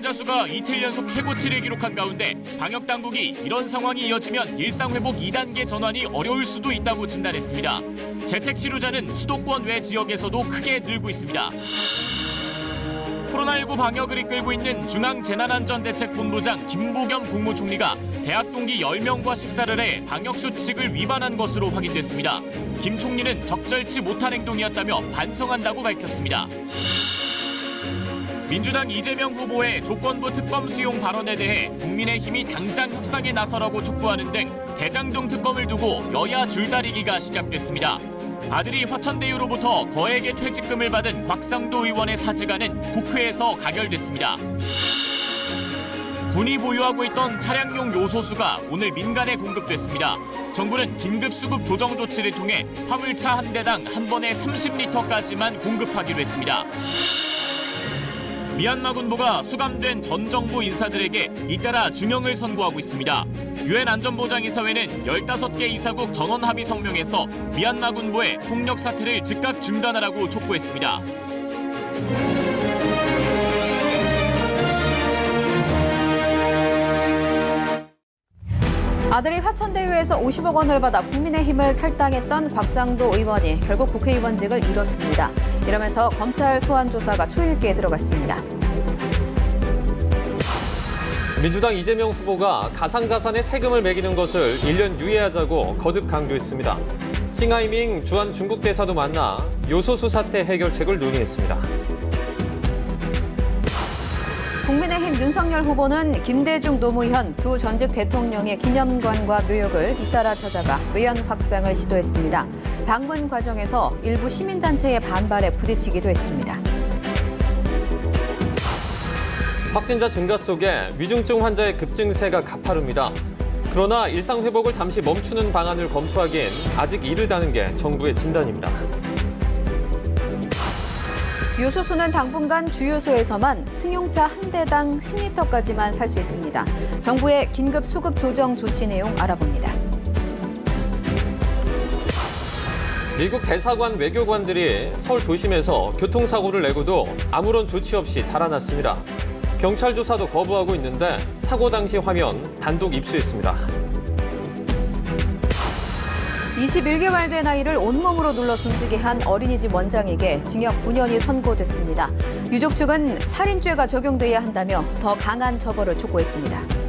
건수가 이틀 연속 최고치를 기록한 가운데 방역 당국이 이런 상황이 이어지면 일상 회복 2단계 전환이 어려울 수도 있다고 진단했습니다. 재택 치료자는 수도권 외 지역에서도 크게 늘고 있습니다. 코로나19 방역을 이끌고 있는 중앙재난안전대책본부장 김부겸 국무총리가 대학 동기 10명과 식사를 해 방역 수칙을 위반한 것으로 확인됐습니다. 김 총리는 적절치 못한 행동이었다며 반성한다고 밝혔습니다. 민주당 이재명 후보의 조건부 특검 수용 발언에 대해 국민의힘이 당장 협상에 나서라고 촉구하는 등 대장동 특검을 두고 여야 줄다리기가 시작됐습니다. 아들이 화천대유로부터 거액의 퇴직금을 받은 곽상도 의원의 사직안은 국회에서 가결됐습니다. 군이 보유하고 있던 차량용 요소수가 오늘 민간에 공급됐습니다. 정부는 긴급 수급 조정 조치를 통해 화물차 한 대당 한 번에 30리터까지만 공급하기로 했습니다. 미얀마 군부가 수감된 전 정부 인사들에게 잇따라 중형을 선고하고 있습니다. 유엔 안전보장이사회는 15개 이사국 전원 합의 성명에서 미얀마 군부의 폭력 사태를 즉각 중단하라고 촉구했습니다. 아들이 화천대유에서 50억 원을 받아 국민의힘을 탈당했던 곽상도 의원이 결국 국회의원직을 잃었습니다. 이러면서 검찰 소환 조사가 초일기에 들어갔습니다. 민주당 이재명 후보가 가상자산에 세금을 매기는 것을 1년 유예하자고 거듭 강조했습니다. 싱하이밍 주한 중국 대사도 만나 요소수 사태 해결책을 논의했습니다. 국민의힘 윤석열 후보는 김대중 노무현 두 전직 대통령의 기념관과 묘역을 잇따라 찾아가 외연 확장을 시도했습니다. 방문 과정에서 일부 시민단체의 반발에 부딪히기도 했습니다. 확진자 증가 속에 위중증 환자의 급증세가 가파릅니다. 그러나 일상 회복을 잠시 멈추는 방안을 검토하기엔 아직 이르다는 게 정부의 진단입니다. 요소수는 당분간 주유소에서만 승용차 한 대당 10리터까지만 살 수 있습니다. 정부의 긴급 수급 조정 조치 내용 알아봅니다. 미국 대사관 외교관들이 서울 도심에서 교통사고를 내고도 아무런 조치 없이 달아났습니다. 경찰 조사도 거부하고 있는데 사고 당시 화면 단독 입수했습니다. 21개월 된 아이를 온몸으로 눌러 숨지게 한 어린이집 원장에게 징역 9년이 선고됐습니다. 유족 측은 살인죄가 적용돼야 한다며 더 강한 처벌을 촉구했습니다.